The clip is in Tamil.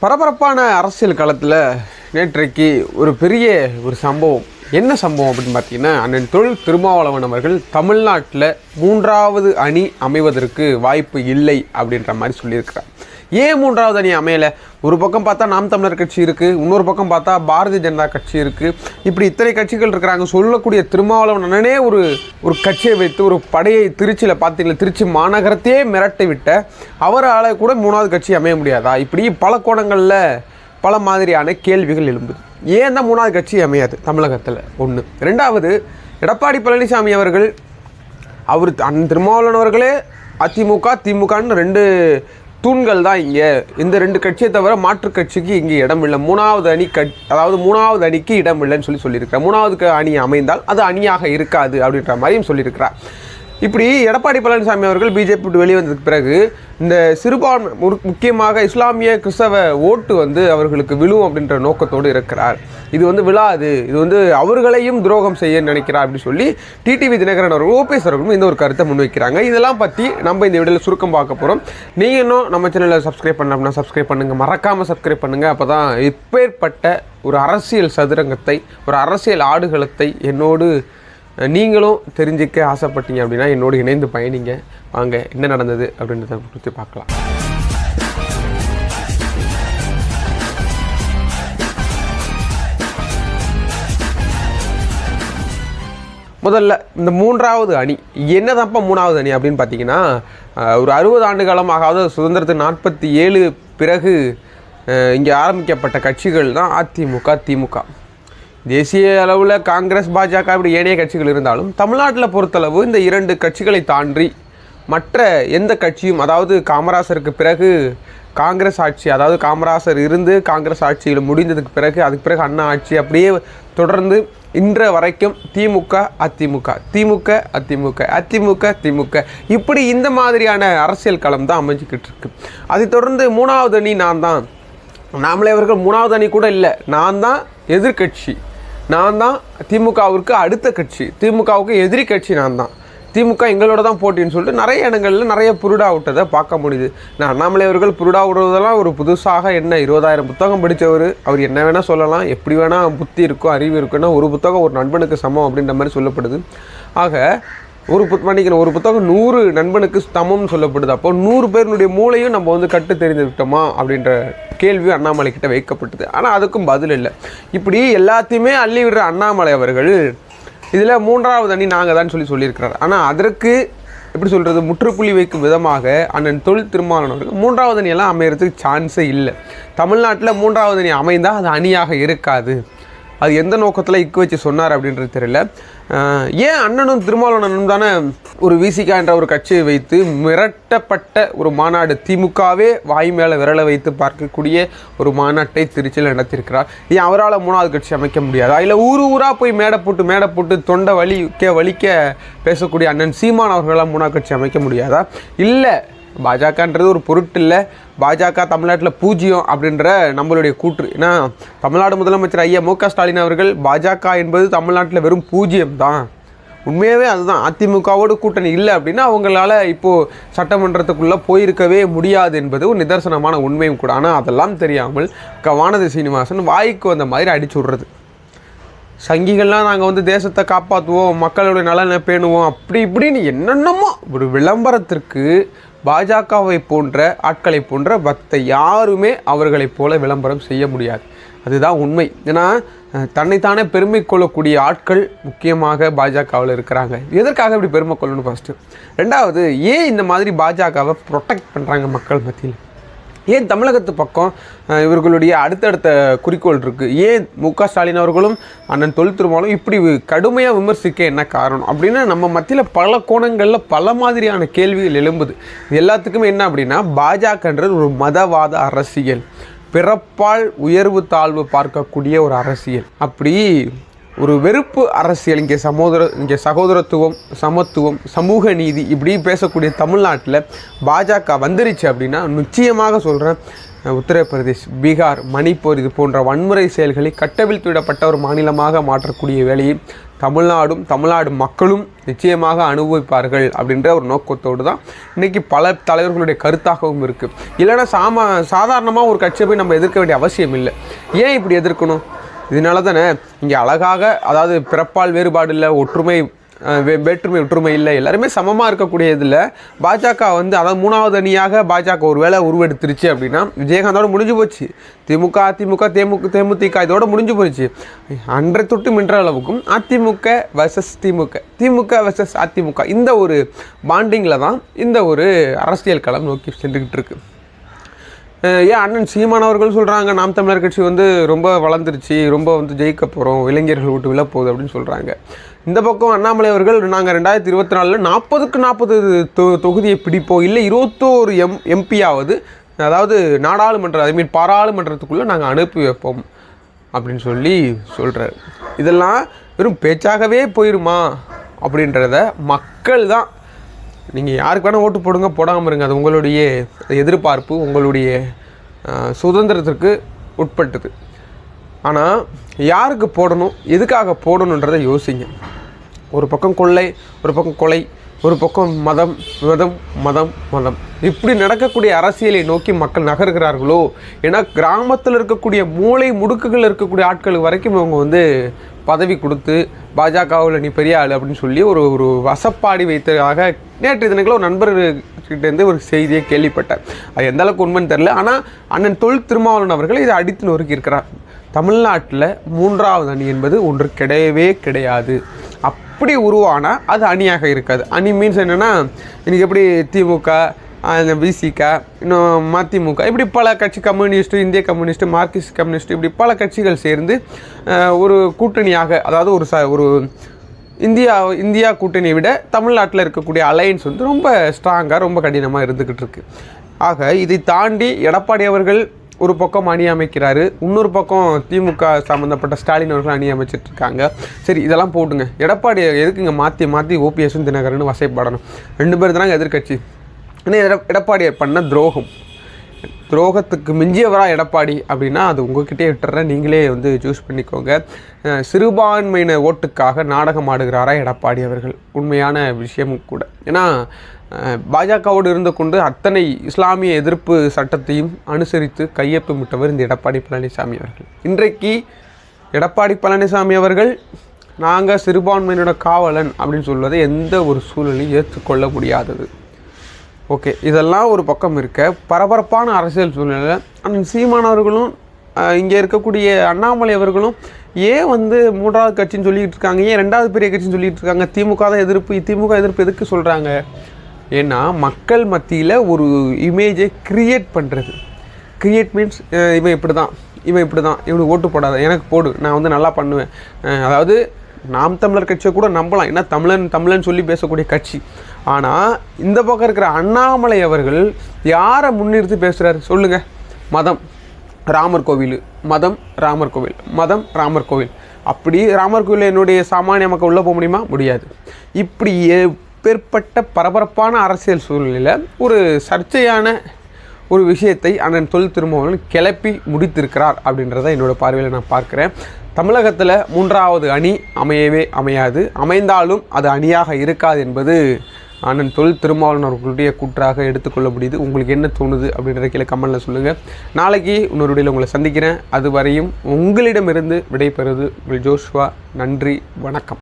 பரபரப்பான அரசியல் காலத்தில் நேற்றைக்கு ஒரு பெரிய ஒரு சம்பவம். என்ன சம்பவம் அப்படின்னு பார்த்தீங்கன்னா அண்ணன் தொழில் திருமாவளவன் அவர்கள் தமிழ்நாட்டில் மூன்றாவது அணி அமைவதற்கு வாய்ப்பு இல்லை அப்படின்ற மாதிரி சொல்லியிருக்கிறார். ஏன் மூன்றாவது அணி அமையலை? ஒரு பக்கம் பார்த்தா நாம் தமிழர் கட்சி இருக்குது இன்னொரு பக்கம் பார்த்தா பாரதிய ஜனதா கட்சி இருக்குது இப்படி இத்தனை கட்சிகள் இருக்கிறாங்க. சொல்லக்கூடிய திருமாவளவனே ஒரு ஒரு கட்சியை வைத்து ஒரு படையை திருச்சியில் பார்த்தீங்களா? திருச்சி மாநகரத்தையே மிரட்டி விட்ட அவரால் கூட மூணாவது கட்சி அமைய முடியாதா? இப்படி பல கோணங்களில் பல மாதிரியான கேள்விகள் எழும்புது. ஏன் தான் மூணாவது கட்சி அமையாது தமிழகத்தில்? ஒன்று ரெண்டாவது எடப்பாடி பழனிசாமி அவர்கள் அவர் அந் திருமாவளவன் அவர்களே அதிமுக திமுகன்னு ரெண்டு தூண்கள் தான் இங்கே. இந்த ரெண்டு கட்சியை தவிர மாற்றுக் கட்சிக்கு இங்கே இடம் இல்லை. மூணாவது அணி கட் அதாவது மூணாவது அணிக்கு இடம் இல்லைன்னு சொல்லி சொல்லியிருக்கிறார். மூணாவது அணி அமைந்தால் அது அணியாக இருக்காது அப்படின்ற மாதிரியும் சொல்லியிருக்கிறார். இப்படி எடப்பாடி பழனிசாமி அவர்கள் பிஜேபி விட்டு வெளிவந்ததுக்கு பிறகு இந்த சிறுபான்மை முக்கியமாக இஸ்லாமிய கிறிஸ்தவ ஓட்டு வந்து அவர்களுக்கு விழும் அப்படின்ற நோக்கத்தோடு இருக்கிறார். இது வந்து விழாது. இது வந்து அவர்களையும் துரோகம் செய்ய நினைக்கிறார் அப்படின்னு சொல்லி டிடிவி தினகரன் அவர்கள் ஓபிஎஸ் அவர்களும் இந்த ஒரு கருத்தை முன்வைக்கிறாங்க. இதெல்லாம் பற்றி நம்ம இந்த வீடியோவில் சுருக்கம் பார்க்க போகிறோம் நீங்கள் இன்னும் நம்ம சேனலில் சப்ஸ்கிரைப் பண்ண அப்படின்னா சப்ஸ்கிரைப் பண்ணுங்கள் மறக்காமல் சப்ஸ்கிரைப் பண்ணுங்கள் அப்போ தான் இப்பேற்பட்ட ஒரு அரசியல் சதுரங்கத்தை ஒரு அரசியல் ஆடுகளத்தை என்னோடு நீங்களும் தெரிஞ்சுக்க ஆசைப்பட்டீங்க அப்படின்னா என்னோடு இணைந்து பயணிங்க. வாங்க என்ன நடந்தது அப்படின்றத குறித்து பார்க்கலாம். முதல்ல இந்த மூன்றாவது அணி என்னதான்ப்பா மூணாவது அணி அப்படின்னு பார்த்தீங்கன்னா ஒரு அறுபது ஆண்டு காலமாக அதாவது சுதந்திரத்துக்கு நாற்பத்தி ஏழு பிறகு இங்கே ஆரம்பிக்கப்பட்ட கட்சிகள் தான் அதிமுக திமுக. தேசிய அளவில் காங்கிரஸ் பாஜக இப்படி ஏனைய கட்சிகள் இருந்தாலும் தமிழ்நாட்டில் பொறுத்தளவு இந்த இரண்டு கட்சிகளை தாண்டி மற்ற எந்த கட்சியும் அதாவது காமராசருக்கு பிறகு காங்கிரஸ் ஆட்சி அதாவது காமராசர் இருந்து காங்கிரஸ் ஆட்சியில் முடிந்ததுக்கு பிறகு அதுக்கு பிறகு அண்ணா ஆட்சி அப்படியே தொடர்ந்து இன்ற வரைக்கும் திமுக அதிமுக திமுக அதிமுக அதிமுக திமுக. இப்படி இந்த மாதிரியான அரசியல் களம் தான் அமைஞ்சிக்கிட்டு இருக்கு. அதை தொடர்ந்து மூணாவது அணி நான் தான். நாமளே அவர்கள் மூணாவது அணி கூட இல்லை. நான் தான் எதிர்க்கட்சி. நான் தான் திமுகவிற்கு அடுத்த கட்சி. திமுகவுக்கு எதிரி கட்சி நான் தான் திமுக எங்களோட தான் போட்டின்னு சொல்லிட்டு நிறைய இடங்களில் நிறைய புருடா விட்டதை பார்க்க முடியுது. நான் அண்ணாமலை அவர்கள் புருடா விடுறதெல்லாம் ஒரு புதுசாக என்ன இருபதாயிரம் புத்தகம் படித்தவர் அவர் என்ன வேணால் சொல்லலாம் எப்படி வேணால் புத்தி இருக்கும் அறிவு இருக்குன்னா ஒரு புத்தகம் ஒரு நண்பனுக்கு சமம் அப்படின்ற மாதிரி சொல்லப்படுது. ஆக ஒரு புத் மன்னிக்கணும். ஒரு புத்தகம் நூறு நண்பனுக்கு சமம்னு சொல்லப்படுது. அப்போ நூறு பேருனுடைய மூளையும் நம்ம வந்து கட்டு தெரிந்து விட்டோமா அப்படின்ற கேள்வி அண்ணாமலை கிட்ட வைக்கப்பட்டது. ஆனால் அதுக்கும் பதில் இல்லை. இப்படி எல்லாத்தையுமே அள்ளி விடுற அண்ணாமலை அவர்கள் இதில் மூன்றாவது அணி நாங்கள் தான் சொல்லி சொல்லியிருக்கிறார். ஆனால் அதற்கு எப்படி சொல்கிறது முற்றுப்புள்ளி வைக்கும் விதமாக அண்ணன் தொழில் திருமாவளவன் மூன்றாவது அணியெல்லாம் அமையறதுக்கு சான்ஸே இல்லை. தமிழ்நாட்டில் மூன்றாவது அணி அமைந்தால் அது அணியாக இருக்காது. அது எந்த நோக்கத்தில் இக்கு வச்சு சொன்னார் அப்படின்றது தெரியல. ஏன் அண்ணனும் திருமாவளவனும் தானே ஒரு விசிகா என்ற ஒரு கட்சியை வைத்து மிரட்டப்பட்ட ஒரு மாநாடு திமுகவே வாய் மேலே விரலை வைத்து பார்க்கக்கூடிய ஒரு மாநாட்டை திருச்சியில் நடத்தியிருக்கிறார். ஏன் அவரால் மூணாவது கட்சி அமைக்க முடியாதா? இல்லை ஊர் ஊராக போய் மேடை போட்டு மேடை போட்டு தொண்டை வலிக்க வலிக்க பேசக்கூடிய அண்ணன் சீமான் அவர்களால் மூணாவது கட்சி அமைக்க முடியாதா? இல்லை பாஜகன்றது ஒரு பொருட்டு இல்லை பாஜக தமிழ்நாட்டில் பூஜ்ஜியம் அப்படின்ற நம்மளுடைய கூற்று. ஏன்னா தமிழ்நாடு முதலமைச்சர் ஐயா மு க ஸ்டாலின் அவர்கள் பாஜக என்பது தமிழ்நாட்டில் வெறும் பூஜ்ஜியம் தான். உண்மையாகவே அதுதான். அதிமுகவோடு கூட்டணி இல்லை அப்படின்னா அவங்களால இப்போது சட்டமன்றத்துக்குள்ளே போயிருக்கவே முடியாது என்பது ஒரு நிதர்சனமான உண்மையும் கூட. ஆனால் அதெல்லாம் தெரியாமல் க வானதி சீனிவாசன் வாய்க்கு வந்த மாதிரி அடிச்சு விட்றது. சங்கிகள்லாம் நாங்கள் வந்து தேசத்தை காப்பாற்றுவோம் மக்களுடைய நலனை பேணுவோம் அப்படி இப்படின்னு என்னென்னமோ ஒரு விளம்பரத்திற்கு பாஜகவை போன்ற ஆட்களை போன்ற பக்த யாருமே அவர்களைப் போல விளம்பரம் செய்ய முடியாது. அதுதான் உண்மை. ஏன்னா தன்னைத்தானே பெருமை கொள்ளக்கூடிய ஆட்கள் முக்கியமாக பாஜகவில் இருக்கிறாங்க. எதற்காக இப்படி பெருமை கொள்ளணும் ஃபஸ்ட்டு ரெண்டாவது ஏன் இந்த மாதிரி பாஜகவை ப்ரொடெக்ட் பண்ணுறாங்க மக்கள் மத்தியில்? ஏன் தமிழகத்து பக்கம் இவர்களுடைய அடுத்தடுத்த குறிக்கோள் இருக்குது ஏன் மு க ஸ்டாலின் அவர்களும் அண்ணன் தொல் திருமாவளும் இப்படி கடுமையாக விமர்சிக்க என்ன காரணம்? அப்படின்னா நம்ம மத்தியில் பல கோணங்களில் பல மாதிரியான கேள்விகள் எழும்புது. இது எல்லாத்துக்குமே என்ன அப்படின்னா பாஜகன்றது ஒரு மதவாத அரசியல். பிறப்பால் உயர்வு தாழ்வு பார்க்கக்கூடிய ஒரு அரசியல். அப்படி ஒரு வெறுப்பு அரசியல் இங்கே சமோதர இங்கே சகோதரத்துவம் சமத்துவம் சமூக நீதி இப்படி பேசக்கூடிய தமிழ்நாட்டில் பாஜக வந்துருச்சு அப்படின்னா நிச்சயமாக சொல்கிறேன் உத்தரப்பிரதேஷ் பீகார் மணிப்பூர் இது போன்ற வன்முறை செயல்களை கட்டவிழ்த்துவிடப்பட்ட ஒரு மாநிலமாக மாற்றக்கூடிய வேலையை தமிழ்நாடும் தமிழ்நாடு மக்களும் நிச்சயமாக அனுபவிப்பார்கள் அப்படின்ற ஒரு நோக்கத்தோடு தான் இன்றைக்கி பல தலைவர்களுடைய கருத்தாகவும் இருக்குது இல்லைன்னா சாமா சாதாரணமாக ஒரு கட்சியை போய் நம்ம எதிர்க்க வேண்டிய அவசியம் இல்லை. ஏன் இப்படி எதிர்க்கணும்? இதனால தானே இங்கே அழகாக அதாவது பிறப்பால் வேறுபாடு இல்லை ஒற்றுமை வே- வேற்றுமை ஒற்றுமை இல்லை எல்லாருமே சமமாக இருக்கக்கூடியதில் பாஜக வந்து அதாவது மூணாவது அணியாக பாஜக ஒரு வேளை உருவெடுத்துருச்சு அப்படின்னா விஜயகாந்தோட முடிஞ்சு போச்சு. திமுக அதிமுக தேமுக தேமுதிக இதோட முடிஞ்சு போச்சு. அன்றை தொட்டு மின்ற அளவுக்கும் அதிமுக வர்சஸ் திமுக திமுக வர்சஸ் அதிமுக இந்த ஒரு பாண்டிங்கில் தான் இந்த ஒரு அரசியல் களம் நோக்கி சென்றுக்கிட்டு இருக்குது ஏன் அண்ணன் சீமான் அவர்கள் சொல்கிறாங்க நாம் தமிழர் கட்சி வந்து ரொம்ப வளர்ந்துருச்சு ரொம்ப வந்து ஜெயிக்க போகிறோம் இளைஞர்கள் விட்டு விழ போகுது அப்படின்னு சொல்கிறாங்க இந்த பக்கம் அண்ணாமலை அவர்கள் நாங்கள் ரெண்டாயிரத்தி இருபத்தி நாலில் நாற்பதுக்கு நாற்பது தொ தொகுதியை பிடிப்போம் இல்லை இருபத்தோரு எம் எம்பியாவது அதாவது நாடாளுமன்ற ஐ மீன் பாராளுமன்றத்துக்குள்ளே நாங்கள் அனுப்பி வைப்போம் அப்படின்னு சொல்லி சொல்கிறார் இதெல்லாம் வெறும் பேச்சாகவே போயிருமா அப்படின்றத மக்கள் தான் நீங்கள் யாருக்கு வேணால் ஓட்டு போடுங்க போடாமல் இருங்க. அது உங்களுடைய எதிர்பார்ப்பு உங்களுடைய சுதந்திரத்திற்கு உட்பட்டது. ஆனால் யாருக்கு போடணும் எதுக்காக போடணுன்றதை யோசிங்க. ஒரு பக்கம் கொள்ளை ஒரு பக்கம் கொலை ஒரு பக்கம் மதம் மதம் மதம் மதம். இப்படி நடக்கக்கூடிய அரசியலை நோக்கி மக்கள் நகர்கிறார்களோ? ஏன்னா கிராமத்தில் இருக்கக்கூடிய மூளை முடுக்குகள் இருக்கக்கூடிய ஆட்கள் வரைக்கும் இவங்க வந்து பதவி கொடுத்து பாஜகவில் நீ பெரிய ஆள் அப்படின்னு சொல்லி ஒரு ஒரு வசப்பாடி வைத்ததாக நேற்று தினங்களில் ஒரு நண்பர்கிட்டேருந்து ஒரு செய்தியை கேள்விப்பட்டேன். அது எந்த அளவுக்கு உண்மைன்னு தெரில ஆனால் அண்ணன் தொழில் திருமாவளவன் அவர்கள் இதை அடித்து நொறுக்கி இருக்கிறார். தமிழ்நாட்டில் மூன்றாவது அணி என்பது ஒன்று கிடையவே கிடையாது. அப் அப்படி உருவானால் அது அணியாக இருக்காது. அணி மீன்ஸ் என்னென்னா இன்றைக்கி எப்படி திமுக விசிக இன்னும் மதிமுக இப்படி பல கட்சி கம்யூனிஸ்ட்டு இந்திய கம்யூனிஸ்ட்டு மார்க்சிஸ்ட் கம்யூனிஸ்ட் இப்படி பல கட்சிகள் சேர்ந்து ஒரு கூட்டணியாக அதாவது ஒரு ச ஒரு இந்தியா இந்தியா கூட்டணியை விட தமிழ்நாட்டில் இருக்கக்கூடிய அலையன்ஸ் வந்து ரொம்ப ஸ்ட்ராங்காக ரொம்ப கடினமாக இருந்துக்கிட்டு இருக்கு. ஆக இதை தாண்டி எடப்பாடி அவர்கள் ஒரு பக்கம் அணி அமைக்கிறாரு இன்னொரு பக்கம் திமுக சம்மந்தப்பட்ட ஸ்டாலின் அவர்கள் அணி அமைச்சிட்டு இருக்காங்க சரி இதெல்லாம் போட்டுங்க. எடப்பாடி எதுக்குங்க மாற்றி மாற்றி ஓபிஎஸும் தினகரன் வசைப்படணும்? ரெண்டு பேர் தானங்க எதிர்க்கட்சி. ஏன்னா எடப்பாடியார் பண்ண துரோகம். துரோகத்துக்கு மிஞ்சியவரா எடப்பாடி அப்படின்னா அது உங்ககிட்டே விட்டுறேன். நீங்களே வந்து சூஸ் பண்ணிக்கோங்க. சிறுபான்மையினர் சிறுபான்மையின ஓட்டுக்காக நாடகம் ஆடுகிறாரா எடப்பாடி அவர்கள்? உண்மையான விஷயமும் கூட. ஏன்னா பாஜகவோடு இருந்து கொண்டு அத்தனை இஸ்லாமிய எதிர்ப்பு சட்டத்தையும் அனுசரித்து கையொப்பமிட்டவர் இந்த எடப்பாடி பழனிசாமி அவர்கள். இன்றைக்கு எடப்பாடி பழனிசாமி அவர்கள் நாங்கள் சிறுபான்மையினோட காவலன் அப்படின்னு சொல்வதை எந்த ஒரு சூழலையும் ஏற்றுக்கொள்ள முடியாதது. ஓகே இதெல்லாம் ஒரு பக்கம் இருக்க. பரபரப்பான அரசியல் சூழ்நிலை. சீமானவர்களும் இங்கே இருக்கக்கூடிய அண்ணாமலை அவர்களும் ஏன் வந்து மூன்றாவது கட்சின்னு சொல்லிட்டு இருக்காங்க? ஏன் ரெண்டாவது பெரிய கட்சின்னு சொல்லிட்டு இருக்காங்க? திமுக தான் எதிர்ப்பு. திமுக எதிர்ப்பு எதுக்கு சொல்கிறாங்க ஏன்னா மக்கள் மத்தியில் ஒரு இமேஜை கிரியேட் பண்ணுறது கிரியேட் மீன்ஸ் இவன் இப்படி தான் இவன் இப்படி தான் இவனுக்கு ஓட்டு போடாத. எனக்கு போடு. நான் வந்து நல்லா பண்ணுவேன். அதாவது நாம் தமிழர் கட்சியை கூட நம்பலாம். ஏன்னா தமிழன் தமிழன் சொல்லி பேசக்கூடிய கட்சி. ஆனால் இந்த பக்கம் இருக்கிற அண்ணாமலை அவர்கள் யாரை முன்னிறுத்தி பேசுகிறாரு சொல்லுங்கள் மதம். ராமர் கோவில். மதம் ராமர் கோவில். மதம் ராமர் கோவில். அப்படி ராமர் கோவில் என்னுடைய சாமானிய மக்கள் உள்ளே போக முடியுமா? முடியாது. இப்படி எப்பேற்பட்ட பரபரப்பான அரசியல் சூழ்நிலையில் ஒரு சர்ச்சையான ஒரு விஷயத்தை அண்ணன் தொல் திருமாவளவன் கிளப்பி முடித்திருக்கிறார் அப்படின்றத என்னோடய பார்வையில் நான் பார்க்குறேன். தமிழகத்தில் மூன்றாவது அணி அமையவே அமையாது. அமைந்தாலும் அது அணியாக இருக்காது என்பது அண்ணன் தொழில் திருமாவளவர்களுடைய கூற்றாக எடுத்துக்கொள்ள முடியுது உங்களுக்கு என்ன தோணுது அப்படின்ற கீழே கமெண்ட்டில் சொல்லுங்கள் நாளைக்கு இன்னொரு வீடியோவில் உங்களை சந்திக்கிறேன். அதுவரையும் உங்களிடமிருந்து விடைபெறுவது உங்கள் ஜோஷ்வா. நன்றி வணக்கம்.